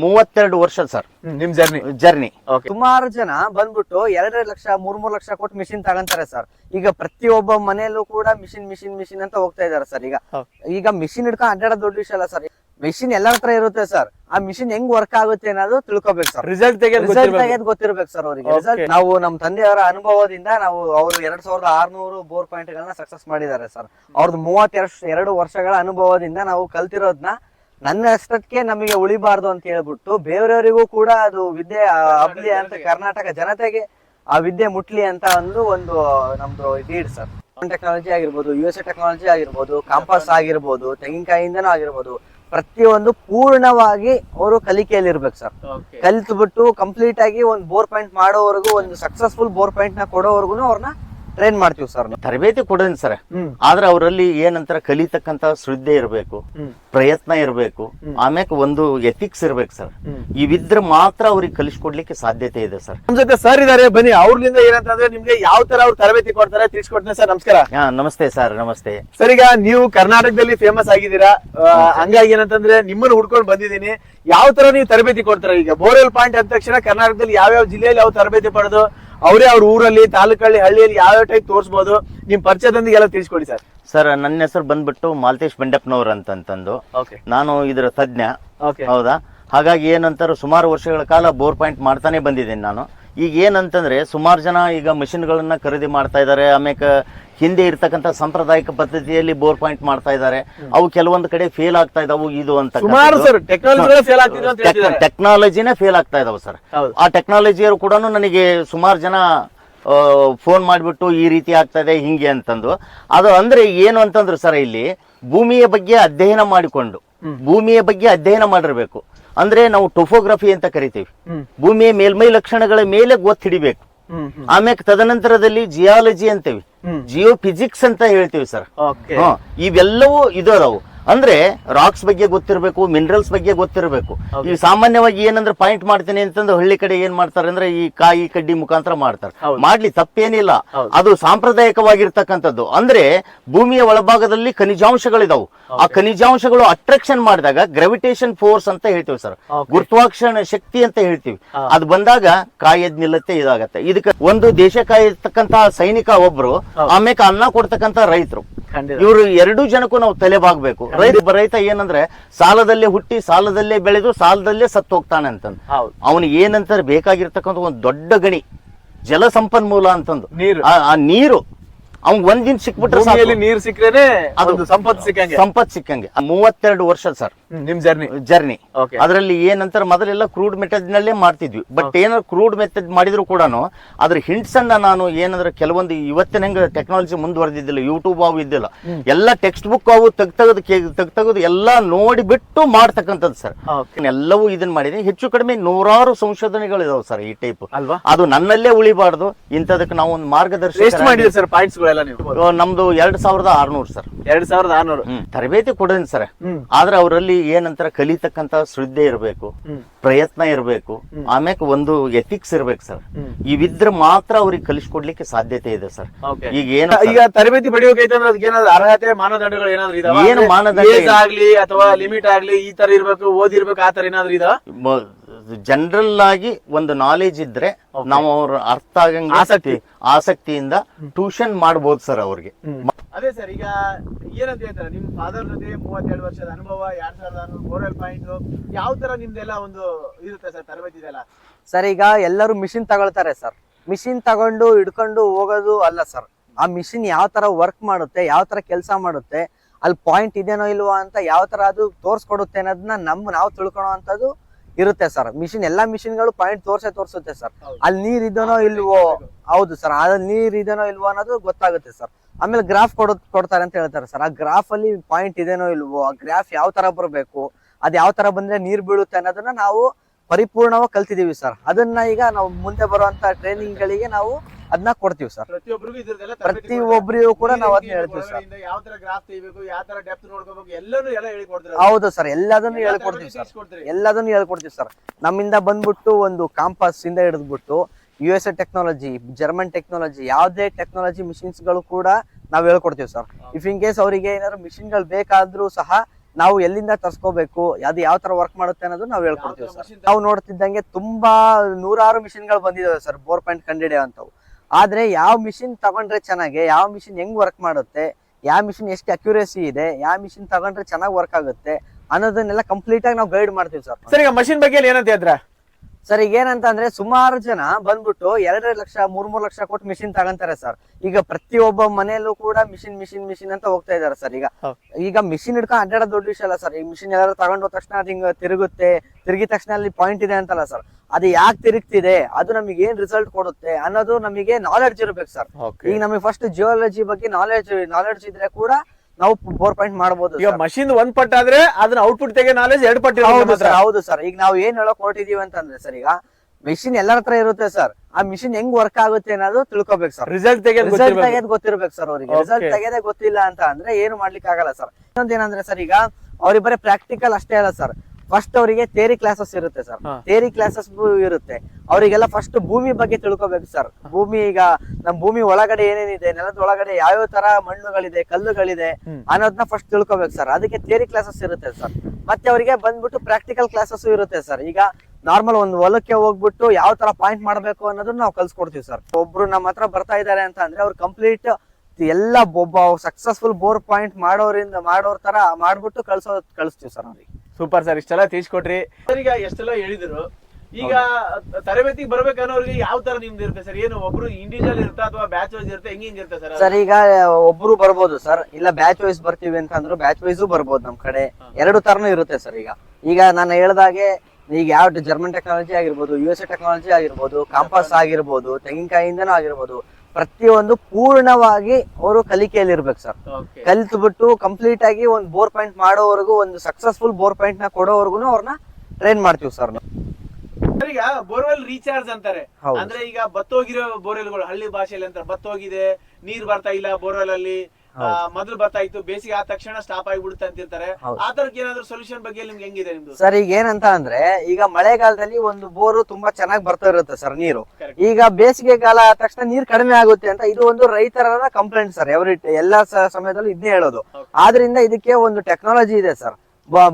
ಮೂವತ್ತೆರಡು ವರ್ಷ ಸರ್ ನಿಮ್ ಜರ್ನಿ ಜರ್ನಿ ಸುಮಾರು ಜನ ಬಂದ್ಬಿಟ್ಟು ಎರಡೆರಡು ಲಕ್ಷ ಮೂರ್ ಮೂರ್ ಲಕ್ಷ ಕೊಟ್ಟು ಮಿಷಿನ್ ತಗೊಂತಾರೆ ಸರ್ ಈಗ ಪ್ರತಿಯೊಬ್ಬ ಮನೆಯಲ್ಲೂ ಕೂಡ ಮಿಷಿನ್ ಮಿಷಿನ್ ಮಿಷಿನ್ ಅಂತ ಹೋಗ್ತಾ ಇದಾರೆ ಸರ್ ಈಗ ಈಗ ಮಿಷಿನ್ ಹಿಡ್ಕೊಂಡು ಅಡ್ಡಾಡೋದು ದೊಡ್ಡ ವಿಷಯ ಅಲ್ಲ ಸರ್ ಮಿಷಿನ್ ಎಲ್ಲರ ಹತ್ರ ಇರುತ್ತೆ ಸರ್ ಆ ಮಿಷಿನ್ ಹೆಂಗ್ ವರ್ಕ್ ಆಗುತ್ತೆ ಅನ್ನೋದು ತಿಳ್ಕೊಬೇಕು ಸರ್ ರಿಸಲ್ಟ್ ತೆಗೆದು ರಿಸಲ್ಟ್ ತೆಗೆದ್ ಗೊತ್ತಿರ್ಬೇಕು ಸರ್ ಅವರಿಗೆ. ರಿಸಲ್ಟ್ ನಾವು ನಮ್ಮ ತಂದೆಯವರ ಅನುಭವದಿಂದ ನಾವು ಅವರು ಎರಡ್ ಸಾವಿರದ ಆರ್ನೂರು ಬೋರ್ ಪಾಯಿಂಟ್ ಗಳನ್ನ ಸಕ್ಸಸ್ ಮಾಡಿದ್ದಾರೆ ಸರ್ ಅವ್ರದ್ದು ಮೂವತ್ತೆರಡು ಎರಡು ವರ್ಷಗಳ ಅನುಭವದಿಂದ ನಾವು ಕಲ್ತಿರೋದ್ನ ನನ್ನ ಅಷ್ಟಕ್ಕೆ ನಮಗೆ ಉಳಿಬಾರ್ದು ಅಂತ ಹೇಳ್ಬಿಟ್ಟು ಬೇರೆಯವರಿಗೂ ಕೂಡ ಅದು ವಿದ್ಯೆ ಅಬ್ಲಿ ಹಬ್ಲಿ ಅಂತ ಕರ್ನಾಟಕ. ಜನತೆಗೆ ಆ ವಿದ್ಯೆ ಮುಟ್ಲಿ ಅಂತ ಒಂದು ಒಂದು ನಮ್ದು ಇದು ಸರ್. ಟೆಕ್ನಾಲಜಿ ಆಗಿರ್ಬೋದು ಯು ಎಸ್ ಎ ಟೆಕ್ನಾಲಜಿ ಆಗಿರ್ಬೋದು ಕಾಂಪಾಸ್ ಆಗಿರ್ಬೋದು ತೆಂಗಿನಕಾಯಿಂದನೂ ಆಗಿರ್ಬೋದು ಪ್ರತಿಯೊಂದು ಪೂರ್ಣವಾಗಿ ಅವರು ಕಲಿಕೆಯಲ್ಲಿ ಇರ್ಬೇಕು ಸರ್. ಕಲಿತು ಬಿಟ್ಟು ಕಂಪ್ಲೀಟ್ ಆಗಿ ಒಂದು ಬೋರ್ ಪಾಯಿಂಟ್ ಮಾಡೋವರೆಗೂ ಒಂದು ಸಕ್ಸಸ್ಫುಲ್ ಬೋರ್ ಪಾಯಿಂಟ್ನ ಕೊಡೋವರೆಗೂ ಅವ್ರನ್ನ ಟ್ರೈನ್ ಮಾಡ್ತೀವಿ ಸರ್ ತರಬೇತಿ ಕೊಡೋದ್ ಸರ್ ಆದ್ರೆ ಅವರಲ್ಲಿ ಏನಂತಾರ ಕಲಿತಕ್ಕಂತ ಶ್ರದ್ಧೆ ಇರಬೇಕು ಪ್ರಯತ್ನ ಇರಬೇಕು ಆಮ್ಯಾಕ ಒಂದು ಎಥಿಕ್ಸ್ ಇರ್ಬೇಕು ಸರ್. ಇವಿದ್ರೆ ಮಾತ್ರ ಅವ್ರಿಗೆ ಕಲಿಸ್ಕೊಡ್ಲಿಕ್ಕೆ ಸಾಧ್ಯತೆ ಇದೆ ಸರ್ ನಮ್ ಜೊತೆ ಸರ್ ಇದಾರೆ ಬನ್ನಿ. ಅವ್ರಿಂದ ಏನಂತಂದ್ರೆ ನಿಮ್ಗೆ ಯಾವ ತರ ಅವ್ರು ತರಬೇತಿ ಕೊಡ್ತಾರೆ ತಿಳಿಸ್ಕೊಡ್ತೀನಿ ಸರ್ ನಮಸ್ಕಾರ. ಹಾ ನಮಸ್ತೆ ಸರ್ ನಮಸ್ತೆ. ಸರ್ ಈಗ ನೀವು ಕರ್ನಾಟಕದಲ್ಲಿ ಫೇಮಸ್ ಆಗಿದ್ದೀರಾ? ಹಂಗಾಗಿ ಏನಂತಂದ್ರೆ ನಿಮ್ಮನ್ನ ಹುಡ್ಕೊಂಡು ಬಂದಿದ್ದೀನಿ. ಯಾವ ತರ ನೀವು ತರಬೇತಿ ಕೊಡ್ತಾರೆ? ಈಗ ಬೋರೆಲ್ ಪಾಯಿಂಟ್ ಅಂದ ತಕ್ಷಣ ಕರ್ನಾಟಕದಲ್ಲಿ ಯಾವ್ಯಾವ ಜಿಲ್ಲೆಯಲ್ಲಿ ಯಾವ ತರಬೇತಿ ಪಡೆದು ಅವರೇ ಅವ್ರ ಊರಲ್ಲಿ ತಾಲೂಕಲ್ಲಿ ಹಳ್ಳಿಯಲ್ಲಿ ಯಾವ ಟೈಪ್ ತೋರಿಸಬಹುದು ನಿಮ್ ಪರಿಚಯದೊಂದಿಗೆ ಎಲ್ಲ ತಿಳಿಸ್ಕೊಡಿ ಸರ್. ಸರ್ ನನ್ನ ಹೆಸರು ಬಂದ್ಬಿಟ್ಟು ಮಾಲ್ತೇಶ್ ಬಂಡೆಪ್ಪನವ್ರ ಅಂತಂದು ಓಕೆ. ನಾನು ಇದರ ತಜ್ಞ. ಓಕೆ. ಹೌದಾ? ಹಾಗಾಗಿ ಏನಂತಾರೆ ಸುಮಾರು ವರ್ಷಗಳ ಕಾಲ ಬೋರ್ ಪಾಯಿಂಟ್ ಮಾಡ್ತಾನೆ ಬಂದಿದ್ದೀನಿ ನಾನು. ಈಗ ಏನಂತಂದ್ರೆ ಸುಮಾರು ಜನ ಈಗ ಮಷಿನ್ಗಳನ್ನ ಖರೀದಿ ಮಾಡ್ತಾ ಇದ್ದಾರೆ ಆಮೇಲೆ ಹಿಂದೆ ಇರ್ತಕ್ಕಂಥ ಸಾಂಪ್ರದಾಯಿಕ ಪದ್ಧತಿಯಲ್ಲಿ ಬೋರ್ ಪಾಯಿಂಟ್ ಮಾಡ್ತಾ ಇದ್ದಾರೆ ಅವು ಕೆಲವೊಂದು ಕಡೆ ಫೇಲ್ ಆಗ್ತಾ ಇದಾವು. ಇದು ಅಂತ ಟೆಕ್ನಾಲಜಿ ಟೆಕ್ನಾಲಜಿನೇ ಫೇಲ್ ಆಗ್ತಾ ಇದಾವೆ ಸರ್. ಆ ಟೆಕ್ನಾಲಜಿಯರು ಕೂಡ ನನಗೆ ಸುಮಾರು ಜನ ಫೋನ್ ಮಾಡಿಬಿಟ್ಟು ಈ ರೀತಿ ಆಗ್ತಾ ಇದೆ ಹಿಂಗೆ ಅಂತಂದು ಅದು ಅಂದ್ರೆ ಏನು ಅಂತಂದ್ರು ಸರ್ ಇಲ್ಲಿ ಭೂಮಿಯ ಬಗ್ಗೆ ಅಧ್ಯಯನ ಮಾಡಿಕೊಂಡು ಭೂಮಿಯ ಬಗ್ಗೆ ಅಧ್ಯಯನ ಮಾಡಿರ್ಬೇಕು. ಅಂದ್ರೆ ನಾವು ಟೊಫೋಗ್ರಫಿ ಅಂತ ಕರಿತೀವಿ. ಭೂಮಿಯ ಮೇಲ್ಮೈ ಲಕ್ಷಣಗಳ ಮೇಲೆ ಗೊತ್ತಿಡಿಬೇಕು ಹಿಡಿಬೇಕು. ಆಮ್ಯಾಗ ತದನಂತರದಲ್ಲಿ ಜಿಯಾಲಜಿ ಅಂತೇವಿ. ಜಿಯೋ ಫಿಸಿಕ್ಸ್ ಅಂತ ಹೇಳ್ತೀವಿ ಸರ್. ಇವೆಲ್ಲವೂ ಇದು ಅದಾವು ಅಂದ್ರೆ ರಾಕ್ಸ್ ಬಗ್ಗೆ ಗೊತ್ತಿರಬೇಕು ಮಿನರಲ್ಸ್ ಬಗ್ಗೆ ಗೊತ್ತಿರಬೇಕು. ಈ ಸಾಮಾನ್ಯವಾಗಿ ಏನಂದ್ರೆ ಪಾಯಿಂಟ್ ಮಾಡ್ತೀನಿ ಅಂತಂದ್ರೆ ಹಳ್ಳಿ ಕಡೆ ಏನ್ ಮಾಡ್ತಾರೆ ಅಂದ್ರೆ ಈ ಕಾಯಿ ಕಡ್ಡಿ ಮುಖಾಂತರ ಮಾಡ್ತಾರೆ. ಮಾಡ್ಲಿ ತಪ್ಪೇನಿಲ್ಲ. ಅದು ಸಾಂಪ್ರದಾಯಿಕವಾಗಿರ್ತಕ್ಕಂಥದ್ದು. ಅಂದ್ರೆ ಭೂಮಿಯ ಒಳಭಾಗದಲ್ಲಿ ಖನಿಜಾಂಶಗಳಿದಾವು. ಆ ಖನಿಜಾಂಶಗಳು ಅಟ್ರಾಕ್ಷನ್ ಮಾಡಿದಾಗ ಗ್ರಾವಿಟೇಷನ್ ಫೋರ್ಸ್ ಅಂತ ಹೇಳ್ತೀವಿ ಸರ್. ಗುರುತ್ವಾಕರ್ಷಣ ಶಕ್ತಿ ಅಂತ ಹೇಳ್ತೀವಿ. ಅದು ಬಂದಾಗ ಕಾಯದ್ ನಿಲ್ಲತ್ತೆ ಇದಾಗತ್ತೆ. ಇದಕ್ಕೆ ಒಂದು ದೇಶ ಕಾಯಿರ್ತಕ್ಕಂತಹ ಸೈನಿಕ ಒಬ್ರು. ಆಮೇಲೆ ಅನ್ನ ಕೊಡ್ತಕ್ಕಂತ ರೈತರು. ಇವರು ಎರಡು ಜನಕ್ಕೂ ನಾವು ತಲೆಬಾಗ್ಬೇಕು. ರೈತ ರೈತ ಏನಂದ್ರೆ ಸಾಲದಲ್ಲೇ ಹುಟ್ಟಿ ಸಾಲದಲ್ಲೇ ಬೆಳೆದು ಸಾಲದಲ್ಲೇ ಸತ್ತು ಹೋಗ್ತಾನೆ ಅಂತಂದು. ಅವನಿಗೆ ಏನಂತಾರೆ ಬೇಕಾಗಿರ್ತಕ್ಕಂಥ ಒಂದು ದೊಡ್ಡ ಗಣಿ ಜಲ ಸಂಪನ್ಮೂಲ ಅಂತಂದು. ನೀರು. ಆ- ನೀರು ಅವ್ನ್ ಒಂದಿನ ಸಿಕ್ಬಿಟ್ರೆ ನೀರು ಸಿಕ್ಕ ಅದು ಅದು ಸಂಪತ್ತು ಸಿಕ್ಕಂಗೆ. ಸಂಪತ್ ಸಿಕ್ಕಂಗೆ. ಮೂವತ್ತೆರಡು ವರ್ಷ ಸರ್. ನಿಮ್ ಜರ್ನಿ ಜರ್ನಿ ಅದರಲ್ಲಿ ಏನಂತಾರೆ ಮೊದಲೆಲ್ಲ ಕ್ರೂಡ್ ಮೆಥಡ್ ನಲ್ಲೇ ಮಾಡ್ತಿದ್ವಿ. ಬಟ್ ಏನಾದ್ರು ಕ್ರೂಡ್ ಮೆಥಡ್ ಮಾಡಿದ್ರು ಕೂಡ ಅದ್ರ ಹಿಂಟ್ಸ್ ಅನ್ನ ನಾನು ಏನಂದ್ರೆ ಕೆಲವೊಂದು ಇವತ್ತಿನ ಹೆಂಗ ಟೆಕ್ನಾಲಜಿ ಮುಂದುವರೆದಿದ್ದಿಲ್ಲ ಯೂಟ್ಯೂಬ್ ಅವು ಇದ್ದಿಲ್ಲ. ಎಲ್ಲ ಟೆಕ್ಸ್ಟ್ ಬುಕ್ ಅವು ತೆಗ್ ತೆಗೆದು ತೆಗ್ ತೆಗೆದು ಎಲ್ಲ ನೋಡಿಬಿಟ್ಟು ಮಾಡ್ತಕ್ಕಂಥದ್ದು ಸರ್. ಎಲ್ಲವೂ ಇದನ್ನ ಮಾಡಿದೆ. ಹೆಚ್ಚು ಕಡಿಮೆ ನೂರಾರು ಸಂಶೋಧನೆಗಳು ಇದಾವೆ ಸರ್ ಈ ಟೈಪ್ ಅಲ್ವಾ? ಅದು ನನ್ನಲ್ಲೇ ಉಳಿಬಾರ್ದು. ಇಂಥದಕ್ಕೆ ನಾವು ಒಂದು ಮಾರ್ಗದರ್ಶನ ಸರ್ ಪಾಯಿಂಟ್ಸ್ ನಮ್ದು ಎರಡ್ ಸಾವಿರದ ಆರ್ನೂರು ಸರ್. ಎರಡ್ ಸಾವಿರದ ಆರ್ನೂರು. ತರಬೇತಿ ಕೊಡೋದಿನ ಸರ್. ಆದ್ರೆ ಅವರಲ್ಲಿ ಏನಂತಾರೆ ಕಲಿತಕ್ಕಂತ ಶ್ರದ್ಧೆ ಇರಬೇಕು ಪ್ರಯತ್ನ ಇರಬೇಕು ಆಮ್ಯಾಕ ಒಂದು ಎಥಿಕ್ಸ್ ಇರ್ಬೇಕು ಸರ್. ಇವಿದ್ರ ಮಾತ್ರ ಅವ್ರಿಗೆ ಕಲಿಸ್ಕೊಡ್ಲಿಕ್ಕೆ ಸಾಧ್ಯತೆ ಇದೆ ಸರ್. ಈಗ ಏನ ಈಗ ತರಬೇತಿ ಪಡಿಬೇಕೈತೆ ಅಂದ್ರೆ ಅದಕ್ಕೆ ಏನಾದ್ರು ಅರ್ಹತೆ ಮಾನದಂಡಗಳು ಏನಾದ್ರು ಇದಾವ? ಏನು ಮಾನದಂಡ ಆಗ್ಲಿ ಅಥವಾ ಲಿಮಿಟ್ ಆಗ್ಲಿ ಈ ತರ ಇರ್ಬೇಕು ಓದಿರ್ಬೇಕು ಆ ತರ ಏನಾದ್ರು ಇದ ಜನರಲ್ ಆಗಿ ಒಂದು ನಾಲೆಜ್ ಇದ್ರೆ ನಾವು ಅವ್ರ ಅರ್ಥ ಆಗಂಗ ಆಸಕ್ತಿ. ಆಸಕ್ತಿಯಿಂದ ಟ್ಯೂಷನ್ ಮಾಡ್ಬೋದು ಸರ್ ಅವ್ರಿಗೆ. ಅದೇ ಸರ್ ಈಗ ಏನಂತ ಹೇಳ್ತಾರೆ ನಿಮ್ ಫಾದರ್ ಜೊತೆ ಮೂವತ್ತೆರಡು ವರ್ಷದ ಅನುಭವ ಎರಡ್ ಸಾವಿರದ ಮೋರಲ್ ಪಾಯಿಂಟ್ ಯಾವ ತರ ನಿಮ್ದೆಲ್ಲ ಒಂದು ಇರುತ್ತೆ ಸರ್ ತರಬೇತಿ ಇದೆಲ್ಲ? ಸರ್ ಈಗ ಎಲ್ಲರೂ ಮಿಷಿನ್ ತಗೊಳ್ತಾರೆ ಸರ್. ಮಿಷಿನ್ ತಗೊಂಡು ಹಿಡ್ಕೊಂಡು ಹೋಗೋದು ಅಲ್ಲ ಸರ್. ಆ ಮಿಷಿನ್ ಯಾವ ತರ ವರ್ಕ್ ಮಾಡುತ್ತೆ ಯಾವ ತರ ಕೆಲಸ ಮಾಡುತ್ತೆ ಅಲ್ಲಿ ಪಾಯಿಂಟ್ ಇದೇನೋ ಇಲ್ವಾ ಅಂತ ಯಾವ ತರ ಅದು ತೋರ್ಸ್ಕೊಡುತ್ತೆ ಅನ್ನೋದನ್ನ ನಮ್ ನಾವು ತಿಳ್ಕೊಳೋ ಅಂತದ್ದು ಇರುತ್ತೆ ಸರ್. ಮಿಷಿನ್ ಎಲ್ಲಾ ಮಿಷಿನ್ಗಳು ಪಾಯಿಂಟ್ ತೋರ್ಸೇ ತೋರಿಸುತ್ತೆ ಸರ್. ಅಲ್ಲಿ ನೀರ್ ಇದೆನೋ ಇಲ್ವೋ ಹೌದು ಸರ್. ಅದ್ರಲ್ಲಿ ನೀರ್ ಇದೇನೋ ಇಲ್ವೋ ಅನ್ನೋದು ಗೊತ್ತಾಗುತ್ತೆ ಸರ್. ಆಮೇಲೆ ಗ್ರಾಫ್ ಕೊಡೋ ಕೊಡ್ತಾರೆ ಅಂತ ಹೇಳ್ತಾರೆ ಸರ್. ಆ ಗ್ರಾಫ್ ಅಲ್ಲಿ ಪಾಯಿಂಟ್ ಇದೇನೋ ಇಲ್ವೋ ಆ ಗ್ರಾಫ್ ಯಾವ ತರ ಬರಬೇಕು ಅದ್ ಯಾವ ತರ ಬಂದ್ರೆ ನೀರ್ ಬೀಳುತ್ತೆ ಅನ್ನೋದನ್ನ ನಾವು ಪರಿಪೂರ್ಣವಾಗಿ ಕಲ್ತಿದೀವಿ ಸರ್. ಅದನ್ನ ಈಗ ನಾವು ಮುಂದೆ ಬರುವಂತ ಟ್ರೈನಿಂಗ್ ಗಳಿಗೆ ನಾವು ಅದನ್ನ ಕೊಡ್ತೀವಿ ಸರ್. ಪ್ರತಿ ಒಬ್ಬರಿಗೂ ಕೂಡ ನಾವು ಅದನ್ನ ಹೇಳ್ತೀವಿ ಸರ್. ಯಾವ ತರ ಗ್ರಾಫ್ ತೆಗಿಬೇಕು ಯಾವ ತರ ಡೆಪ್ತ್ ನೋಡ್ಕೋಬೇಕು ಎಲ್ಲನೂ ಎಲ್ಲ ಹೌದು ಸರ್ ಎಲ್ಲದನ್ನು ಹೇಳ್ಕೊಡ್ತೀವಿ ಸರ್. ಎಲ್ಲದನ್ನು ಹೇಳ್ಕೊಡ್ತೀವಿ ಸರ್. ನಮ್ಮಿಂದ ಬಂದ್ಬಿಟ್ಟು ಒಂದು ಕಾಂಪಾಸ್ ಇಂದ ಹಿಡಿದ್ಬಿಟ್ಟು U S A technology German technology ಯಾವುದೇ ಟೆಕ್ನಾಲಜಿ ಮಿಷಿನ್ಸ್ಗಳು ಕೂಡ ನಾವು ಹೇಳ್ಕೊಡ್ತೀವಿ ಸರ್ ಇಫ್ ಇನ್ ಕೇಸ್ ಅವರಿಗೆ ಏನಾದ್ರು ಮಿಷಿನ್ಗಳು ಬೇಕಾದ್ರೂ ಸಹ ನಾವು ಎಲ್ಲಿಂದ ತರ್ಸ್ಕೋಬೇಕು ಅದು ಯಾವ ತರ ವರ್ಕ್ ಮಾಡುತ್ತೆ ಅನ್ನೋದು ನಾವು ಹೇಳ್ಕೊಡ್ತೀವಿ ಸರ್ ನಾವು ನೋಡ್ತಿದ್ದಂಗೆ ತುಂಬಾ ನೂರಾರು ಮಿಷಿನ್ಗಳು ಬಂದಿದಾವೆ ಸರ್ ಬೋರ್ ಪಾಯಿಂಟ್ ಕಂಡಿಡಿಯೋಂಥವು ಆದ್ರೆ ಯಾವ ಮಿಷಿನ್ ತಗೊಂಡ್ರೆ ಚೆನ್ನಾಗಿ ಯಾವ ಮಿಷಿನ್ ಹೆಂಗ್ ವರ್ಕ್ ಮಾಡುತ್ತೆ ಯಾವ ಮಿಷಿನ್ ಎಷ್ಟು ಅಕ್ಯುರೇಸಿ ಇದೆ ಯಾವ ಮಿಷಿನ್ ತಗೊಂಡ್ರೆ ಚೆನ್ನಾಗಿ ವರ್ಕ್ ಆಗುತ್ತೆ ಅನ್ನೋದನ್ನೆಲ್ಲ ಕಂಪ್ಲೀಟ್ ಆಗಿ ನಾವು ಗೈಡ್ ಮಾಡ್ತೀವಿ ಸರ್ ಸರ್ ಈಗ ಮಷಿನ್ ಬಗ್ಗೆ ಏನಂತ ಹೇಳಿದ್ರ ಸರ್ ಈಗ ಏನಂತ ಅಂದ್ರೆ ಸುಮಾರು ಜನ ಬಂದ್ಬಿಟ್ಟು ಎರಡೆರಡು ಲಕ್ಷ ಮೂರ್ ಮೂರ್ ಲಕ್ಷ ಕೊಟ್ಟು ಮಿಷಿನ್ ತಗೊಂತಾರೆ ಸರ್. ಈಗ ಪ್ರತಿಯೊಬ್ಬ ಮನೆಯಲ್ಲೂ ಕೂಡ ಮಿಷಿನ್ ಮಿಷಿನ್ ಮಿಷಿನ್ ಅಂತ ಹೋಗ್ತಾ ಇದಾರೆ ಸರ್. ಈಗ ಈಗ ಮಿಷಿನ್ ಹಿಡ್ಕೊಂಡು ಅಡ್ಡಾಡ ದೊಡ್ಡ ವಿಷಯ ಅಲ್ಲ ಸರ್. ಈ ಮಿಷಿನ್ ಎಲ್ಲ ತಗೊಂಡ್ ಹೋದ ತಕ್ಷಣ ಅದು ಹಿಂಗ ತಿರುಗುತ್ತೆ ತಿರುಗಿದ ತಕ್ಷಣ ಅಲ್ಲಿ ಪಾಯಿಂಟ್ ಇದೆ ಅಂತಲ್ಲ ಸರ್. ಅದು ಯಾಕೆ ತಿರುಗ್ತಿದೆ ಅದು ನಮಗೆ ಏನ್ ರಿಸಲ್ಟ್ ಕೊಡುತ್ತೆ ಅನ್ನೋದು ನಮಗೆ ನಾಲೆಡ್ಜ್ ಇರ್ಬೇಕು ಸರ್. ಈಗ ನಮಗೆ ಫಸ್ಟ್ ಜಿಯೋಲಜಿ ಬಗ್ಗೆ ನಾಲೆಡ್ಜ್ ನಾಲೆಡ್ಜ್ ಇದ್ರೆ ಕೂಡ ನಾವು ಫೋರ್ ಪಾಯಿಂಟ್ ಮಾಡಬಹುದು ಈಗ ಮಷಿನ್ ಒಂದ್ ಪಟ್ ಆದ್ರೆ ಅದನ್ನ ಔಟ್ಪುಟ್ ತೆಗೆ ನಾಲೆಜ್ ಎರಡು ಪಟ್ಟಿ ಹೌದು ಸರ್ ಹೌದು ಸರ್ ಈಗ ನಾವು ಏನ್ ಹೇಳಕ್ ಹೊರಟಿದೀವಿ ಅಂತಂದ್ರೆ ಸರ್ ಈಗ ಮಿಷಿನ್ ಎಲ್ಲರ ಹತ್ರ ಇರುತ್ತೆ ಸರ್ ಆ ಮಿಷಿನ್ ಹೆಂಗ್ ವರ್ಕ್ ಆಗುತ್ತೆ ಅನ್ನೋದು ತಿಳ್ಕೊಬೇಕು ಸರ್ ರಿಸಲ್ಟ್ ತೆಗೆದು ರಿಸಲ್ಟ್ ತೆಗೆದ್ ಗೊತ್ತಿರ್ಬೇಕು ಸರ್ ಅವ್ರಿಗೆ. ರಿಸಲ್ಟ್ ತೆಗೆದೇ ಗೊತ್ತಿಲ್ಲ ಅಂತ ಅಂದ್ರೆ ಏನು ಮಾಡ್ಲಿಕ್ಕೆ ಆಗಲ್ಲ ಸರ್ ಇನ್ನೊಂದೇನಂದ್ರೆ ಸರ್ ಈಗ ಅವ್ರಿಗೆ ಬರೀ ಪ್ರಾಕ್ಟಿಕಲ್ ಅಷ್ಟೇ ಅಲ್ಲ ಸರ್ ಫಸ್ಟ್ ಅವರಿಗೆ ಥೇರಿ ಕ್ಲಾಸಸ್ ಇರುತ್ತೆ ಸರ್. ಥೇರಿ ಕ್ಲಾಸಸ್ ಇರುತ್ತೆ. ಅವರಿಗೆಲ್ಲ ಫಸ್ಟ್ ಭೂಮಿ ಬಗ್ಗೆ ತಿಳ್ಕೊಬೇಕು ಸರ್ ಭೂಮಿ ಈಗ ನಮ್ ಭೂಮಿ ಒಳಗಡೆ ಏನೇನಿದೆ ನೆಲದ ಒಳಗಡೆ ಯಾವ್ಯಾವ ತರ ಮಣ್ಣುಗಳಿದೆ ಕಲ್ಲುಗಳಿದೆ. ಅನ್ನೋದನ್ನ ಫಸ್ಟ್ ತಿಳ್ಕೊಬೇಕು ಸರ್ ಅದಕ್ಕೆ ಥೇರಿ ಕ್ಲಾಸಸ್ ಇರುತ್ತೆ ಸರ್ ಮತ್ತೆ ಅವರಿಗೆ ಬಂದ್ಬಿಟ್ಟು ಪ್ರಾಕ್ಟಿಕಲ್ ಕ್ಲಾಸಸ್ ಇರುತ್ತೆ ಸರ್ ಈಗ ನಾರ್ಮಲ್ ಒಂದು ಹೊಲಕ್ಕೆ ಹೋಗ್ಬಿಟ್ಟು ಯಾವ ತರ ಪಾಯಿಂಟ್ ಮಾಡ್ಬೇಕು ಅನ್ನೋದನ್ನ ನಾವು ಕಲ್ಸ್ಕೊಡ್ತೀವಿ ಸರ್ ಒಬ್ರು ನಮ್ಮ ಹತ್ರ ಬರ್ತಾ ಇದಾರೆ ಅಂತ ಅಂದ್ರೆ ಅವ್ರು ಕಂಪ್ಲೀಟ್ ಎಲ್ಲ ಒಬ್ಬ ಸಕ್ಸಸ್ಫುಲ್ ಬೋರ್ ಪಾಯಿಂಟ್ ಮಾಡೋರಿಂದ ಮಾಡೋರ್ ತರ ಮಾಡ್ಬಿಟ್ಟು ಕಳ್ಸೋ ಕಳಿಸ್ತೀವಿ ಸರ್ ಅವ್ರಿಗೆ ಸೂಪರ್ ಸರ್ ಇಷ್ಟೆಲ್ಲ ತಿಳಿಸ್ಕೊಟ್ರಿ. ಸರ್ ಈಗ ಎಷ್ಟೆಲ್ಲ ಹೇಳಿದ್ರು. ಈಗ ತರಬೇತಿಗೆ ಬರ್ಬೇಕನ್ನೋರಿಗೆ ಯಾವ ತರ ನಿಮ್ದು ಇರುತ್ತೆ ಸರ್? ಏನು ಒಬ್ರು ಇಂಡಿವಿಜುವಲ್ ಇರುತ್ತಾ ಅಥವಾ ಬ್ಯಾಚ್ ವೈಸ್ ಇರುತ್ತೆ? ಹೆಂಗ್ ಹೆಂಗ್ ಇರುತ್ತೆ ಸರ್ ಸರ್ ಈಗ ಒಬ್ರು ಬರ್ಬೋದು ಸರ್. ಇಲ್ಲ ಬ್ಯಾಚ್ ವೈಸ್ ಬರ್ತೀವಿ ಅಂತ ಅಂದ್ರು ಬ್ಯಾಚ್ ವೈಸ್ ಬರ್ಬೋದು ನಮ್ ಕಡೆ. ಎರಡು ತರನು ಇರುತ್ತೆ ಸರ್ ಈಗ. ಈಗ ನಾನು ಹೇಳ್ದಾಗೆ ಈಗ ಯಾವ ಜರ್ಮನ್ ಟೆಕ್ನಾಲಜಿ ಆಗಿರ್ಬೋದು ಯು ಎಸ್ ಎ ಟೆಕ್ನಾಲಜಿ ಆಗಿರ್ಬೋದು ಕಾಂಪಾಸ್ ಆಗಿರ್ಬೋದು ತೆಂಗಿನಕಾಯಿಂದನೂ ಆಗಿರ್ಬೋದು ಪ್ರತಿಯೊಂದು ಪೂರ್ಣವಾಗಿ ಅವರು ಕಲಿಕೆಯಲ್ಲಿ ಇರ್ಬೇಕು ಸರ್. ಕಲಿತು ಬಿಟ್ಟು ಕಂಪ್ಲೀಟ್ ಆಗಿ ಒಂದು ಬೋರ್ ಪಾಯಿಂಟ್ ಮಾಡೋವರೆಗೂ ಒಂದು ಸಕ್ಸಸ್ಫುಲ್ ಬೋರ್ ಪಾಯಿಂಟ್ನ ಕೊಡೋವರೆಗೂ ಅವ್ರನ್ನ ಟ್ರೈನ್ ಮಾಡ್ತೀವಿ ಸರ್ ಈಗ ಬೋರ್ವೆಲ್ ರೀಚಾರ್ಜ್ ಅಂತಾರೆ. ಅಂದ್ರೆ ಈಗ ಬತ್ತೋಗಿರೋ ಬೋರ್ವೆಲ್ಗಳು ಹಳ್ಳಿ ಭಾಷೆಯಲ್ಲಿ ಅಂತಾರೆ. ಬತ್ತೋಗಿದೆ ನೀರ್ ಬರ್ತಾ ಇಲ್ಲ ಬೋರ್ವೆಲ್ ಅಲ್ಲಿ ಮೊದಲು ಬರ್ತಾ ಇತ್ತು. ಬೇಸಿಗೆ ಆದ ತಕ್ಷಣ ಸ್ಟಾಪ್ ಆಗಿಬಿಡುತ್ತೆ ಅಂತಿರ್ತಾರೆ. ಹೇಳ್ತಾರೆ ಆ ತರಕ್ಕೆ ಏನಾದ್ರು ಸೊಲ್ಯೂಷನ್ ಬಗ್ಗೆ ನಿಮ್ಗೆ ಹೆಂಗಿದೆ ನಿಮ್ದು? ಸರ್ ಈಗ ಏನಂತ ಅಂದ್ರೆ ಈಗ ಮಳೆಗಾಲದಲ್ಲಿ ಒಂದು ಬೋರು ತುಂಬಾ ಚೆನ್ನಾಗಿ ಬರ್ತಾ ಇರುತ್ತೆ ಸರ್ ನೀರು. ಈಗ ಬೇಸಿಗೆ ಕಾಲ ಆದ ತಕ್ಷಣ ನೀರ್ ಕಡಿಮೆ ಆಗುತ್ತೆ ಅಂತ ಇದು ಒಂದು ರೈತರ ಕಂಪ್ಲೇಂಟ್ ಸರ್ ಎವ್ರಿ ಎಲ್ಲಾ ಸಮಯದಲ್ಲೂ ಇದನ್ನೇ ಹೇಳೋದು. ಆದ್ರಿಂದ ಇದಕ್ಕೆ ಒಂದು ಟೆಕ್ನಾಲಜಿ ಇದೆ ಸರ್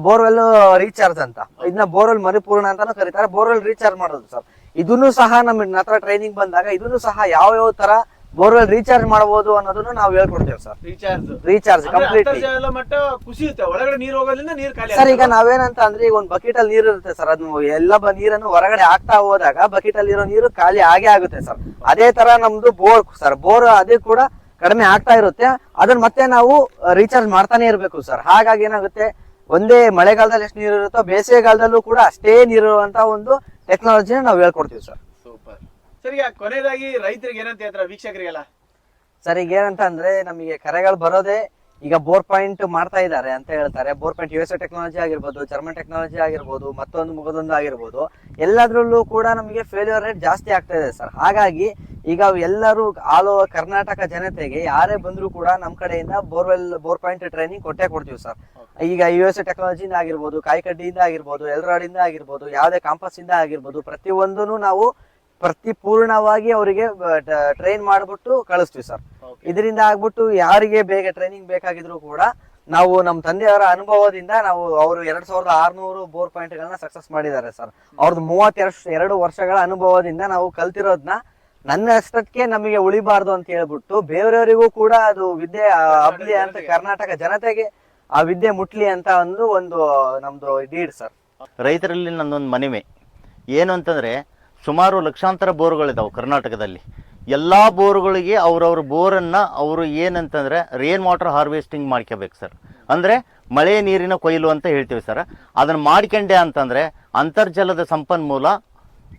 ಬೋರ್ವೆಲ್ ರೀಚಾರ್ಜ್ ಅಂತ. ಇದನ್ನ ಬೋರ್ವೆಲ್ ಮರಿಪೂರ್ಣ ಅಂತಾನು ಕರೀತಾರೆ ಬೋರ್ವೆಲ್ ರೀಚಾರ್ಜ್ ಮಾಡೋದು ಸರ್. ಇದನ್ನು ಸಹ ನಮ್ಮ ಹತ್ರ ಟ್ರೈನಿಂಗ್ ಬಂದಾಗ ಇದನ್ನು ಸಹ ಯಾವ ಯಾವ ತರ ಬೋರ್ವೆಲ್ ರೀಚಾರ್ಜ್ ಮಾಡಬಹುದು ಅನ್ನೋದನ್ನ ನಾವು ಹೇಳ್ಕೊಡ್ತೇವೆ ಸರ್. ರೀಚಾರ್ಜ್. Recharge completely. ಮಟ್ಟ ಕುಸಿಯುತ್ತೆ. ಒಳಗಡೆ ನೀರು ಹೋಗೋದ್ರಿಂದ ನೀರು ಖಾಲಿ ಸರ್ ಈಗ. ನಾವೇನಂತ ಅಂದ್ರೆ ಈಗ ಒಂದ್ ಬಕೆಟ್ ಅಲ್ಲಿ ನೀರು ಇರುತ್ತೆ ಸರ್. ಅದು ಎಲ್ಲ ನೀರನ್ನು ಹೊರಗಡೆ ಹಾಕ್ತಾ ಹೋದಾಗ ಬಕೆಟ್ ಅಲ್ಲಿ ಇರೋ ನೀರು ಖಾಲಿ ಆಗೇ ಆಗುತ್ತೆ ಸರ್. ಅದೇ ತರ ನಮ್ದು ಬೋರ್ ಸರ್. ಬೋರ್ ಅದೇ ಕೂಡ ಕಡಿಮೆ ಆಗ್ತಾ ಇರುತ್ತೆ. ಅದನ್ನ ಮತ್ತೆ ನಾವು ರೀಚಾರ್ಜ್ ಮಾಡ್ತಾನೆ ಇರಬೇಕು ಸರ್. ಹಾಗಾಗಿ ಏನಾಗುತ್ತೆ ಒಂದೇ ಮಳೆಗಾಲದಲ್ಲಿ ಎಷ್ಟು ನೀರು ಇರುತ್ತೋ ಬೇಸಿಗೆಗಾಲದಲ್ಲೂ ಕೂಡ ಅಷ್ಟೇ ನೀರು ಇರುವಂತ ಒಂದು ಟೆಕ್ನಾಲಜಿನ ನಾವು ಹೇಳ್ಕೊಡ್ತೀವಿ ಸರ್. ಸೂಪರ್. ಸರ್ ಈಗ ಕೊನೆಯದಾಗಿ ರೈತರಿಗೆ ಏನಂತ ಹೇಳ್ತಾರೆ ವೀಕ್ಷಕರಿಗೆಲ್ಲ? ಸರ್ ಈಗ ಏನಂತ ಅಂದ್ರೆ ನಮಗೆ ಕರೆಗಳು ಬರೋದೇ ಈಗ ಬೋರ್ ಪಾಯಿಂಟ್ ಮಾಡ್ತಾ ಇದ್ದಾರೆ ಅಂತ ಹೇಳ್ತಾರೆ. Bore point U S technology ಆಗಿರ್ಬೋದು ಜರ್ಮನ್ ಟೆಕ್ನಾಲಜಿ ಆಗಿರ್ಬೋದು ಮತ್ತೊಂದು ಮುಗದೊಂದು ಆಗಿರ್ಬೋದು. ಎಲ್ಲದರಲ್ಲೂ ಕೂಡ ನಮಗೆ ಫೇಲ್ಯೂರ್ ರೇಟ್ ಜಾಸ್ತಿ ಆಗ್ತಾ ಇದೆ ಸರ್. ಹಾಗಾಗಿ ಈಗ ಎಲ್ಲರೂ ಆಲ್ ಓವರ್ ಕರ್ನಾಟಕ ಜನತೆಗೆ ಯಾರೇ ಬಂದರೂ ಕೂಡ ನಮ್ಮ ಕಡೆಯಿಂದ ಬೋರ್ವೆಲ್ ಬೋರ್ ಪಾಯಿಂಟ್ ಟ್ರೈನಿಂಗ್ ಕೊಟ್ಟೇ ಕೊಡ್ತೀವಿ ಸರ್. ಈಗ ಯು ಎಸ್ ಟೆಕ್ನಾಲಜಿಯಿಂದ ಆಗಿರ್ಬೋದು ಕಾಯಿಕಡ್ಡಿಯಿಂದ ಆಗಿರ್ಬೋದು ಎಲ್ರಾಡಿಂದ ಆಗಿರ್ಬೋದು ಯಾವುದೇ ಕಾಂಪಸ್ ಇಂದ ಆಗಿರ್ಬೋದು ಪ್ರತಿಯೊಂದೂ ನಾವು ಪ್ರತಿ ಪೂರ್ಣವಾಗಿ ಅವರಿಗೆ ಟ್ರೈನ್ ಮಾಡ್ಬಿಟ್ಟು ಕಳಿಸ್ತೀವಿ ಸರ್ ಇದರಿಂದ ಆಗ್ಬಿಟ್ಟು ಯಾರಿಗೆ ಬೇಗ ಟ್ರೈನಿಂಗ್ ಬೇಕಾಗಿದ್ರು ಕೂಡ ನಾವು ನಮ್ಮ ತಂದೆಯವರ ಅನುಭವದಿಂದ ನಾವು ಅವರು ಎರಡ್ ಸಾವಿರದ ಆರ್ನೂರು ಬೋರ್ ಪಾಯಿಂಟ್ ಗಳನ್ನ ಸಕ್ಸಸ್ ಮಾಡಿದ್ದಾರೆ ಸರ್ ಅವ್ರದ್ದು ಮೂವತ್ತೆರಡು ಎರಡು ವರ್ಷಗಳ ಅನುಭವದಿಂದ ನಾವು ಕಲ್ತಿರೋದ್ನ ನನ್ನ ಅಷ್ಟಕ್ಕೆ ನಮಗೆ ಉಳಿಬಾರ್ದು ಅಂತ ಹೇಳ್ಬಿಟ್ಟು ಬೇರೆಯವರಿಗೂ ಕೂಡ ಅದು ವಿದ್ಯೆ ಅಬ್ಲಿ ಹಬ್ಲಿ ಅಂತ ಕರ್ನಾಟಕ ಜನತೆಗೆ ಆ ವಿದ್ಯೆ ಮುಟ್ಲಿ ಅಂತ ಒಂದು ಒಂದು ನಮ್ದು ಡೀಡ್ ಸರ್ ರೈತರಲ್ಲಿ ನನ್ನೊಂದು ಮನವಿ ಏನು ಅಂತಂದರೆ ಸುಮಾರು ಲಕ್ಷಾಂತರ ಬೋರ್ಗಳಿದ್ದಾವೆ ಕರ್ನಾಟಕದಲ್ಲಿ. ಎಲ್ಲ ಬೋರ್ಗಳಿಗೆ ಅವ್ರವ್ರ ಬೋರನ್ನು ಅವರು ಏನಂತಂದರೆ ರೇನ್ ವಾಟರ್ ಹಾರ್ವೆಸ್ಟಿಂಗ್ ಮಾಡ್ಕೋಬೇಕು ಸರ್. ಅಂದರೆ ಮಳೆ ನೀರಿನ ಕೊಯ್ಲು ಅಂತ ಹೇಳ್ತೀವಿ ಸರ್. ಅದನ್ನು ಮಾಡ್ಕೊಂಡೆ ಅಂತಂದರೆ ಅಂತರ್ಜಲದ ಸಂಪನ್ಮೂಲ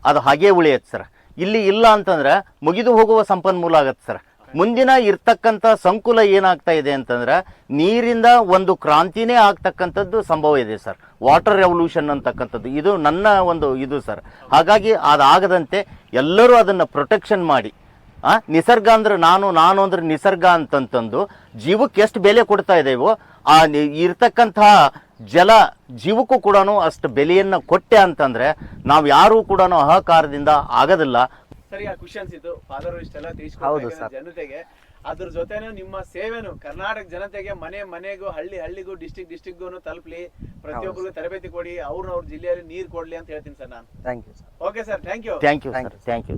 ಅದು ಹಾಗೇ ಉಳಿಯುತ್ತೆ ಸರ್. ಇಲ್ಲಿ ಇಲ್ಲ ಅಂತಂದ್ರೆ ಮುಗಿದು ಹೋಗುವ ಸಂಪನ್ಮೂಲ ಆಗತ್ತೆ ಸರ್. ಮುಂದಿನ ಇರ್ತಕ್ಕಂಥ ಸಂಕುಲ ಏನಾಗ್ತಾ ಇದೆ ಅಂತಂದ್ರೆ ನೀರಿಂದ ಒಂದು ಕ್ರಾಂತಿನೇ ಆಗ್ತಕ್ಕಂಥದ್ದು ಸಂಭವ ಇದೆ, ಸರ್. ವಾಟರ್ ರೆವಲ್ಯೂಷನ್ ಅಂತಕ್ಕಂಥದ್ದು. ಇದು ನನ್ನ ಒಂದು ಇದು, ಸರ್. ಹಾಗಾಗಿ ಅದಾಗದಂತೆ ಎಲ್ಲರೂ ಅದನ್ನು ಪ್ರೊಟೆಕ್ಷನ್ ಮಾಡಿ. ಆ, ನಿಸರ್ಗ ಅಂದ್ರೆ ನಾನು ನಾನು ಅಂದ್ರೆ ನಿಸರ್ಗ ಅಂತಂತಂದು ಜೀವಕ್ಕೆ ಎಷ್ಟು ಬೆಲೆ ಕೊಡ್ತಾ ಇದ್ದೇವೋ ಆ ಇರ್ತಕ್ಕಂತಹ ಜಲ ಜೀವಕ್ಕೂ ಕೂಡ ಅಷ್ಟು ಬೆಲೆಯನ್ನು ಕೊಟ್ಟೆ ಅಂತಂದ್ರೆ ನಾವು ಯಾರೂ ಕೂಡ ಅಹಕಾರದಿಂದ ಆಗೋದಿಲ್ಲ. ಸರಿ ಖುಷಿ ಅನ್ಸಿತ್ತು ಫಾದರ್ ಇಷ್ಟೆಲ್ಲ ಹೌದು ತಿಳಿಸ್ಕೊಡ್ತಾರೆ ಜನತೆಗೆ ಅದ್ರ ಜೊತೆನೂ ನಿಮ್ಮ ಸೇವೆನು ಕರ್ನಾಟಕ ಜನತೆಗೆ ಮನೆ ಮನೆಗೂ ಹಳ್ಳಿ ಹಳ್ಳಿಗೂ ಡಿಸ್ಟಿಕ್ ಡಿಸ್ಟಿಕ್ಗೂ ತಲುಪಲಿ. ಪ್ರತಿಯೊಬ್ಬರಿಗೂ ತರಬೇತಿ ಕೊಡಿ ಅವ್ರನ್ನ ಅವ್ರ ಜಿಲ್ಲೆಯಲ್ಲಿ ನೀರ್ ಕೊಡ್ಲಿ ಅಂತ ಹೇಳ್ತೀನಿ ಸರ್ ನಾನು. Thank you sir okay sir thank you thank you thank you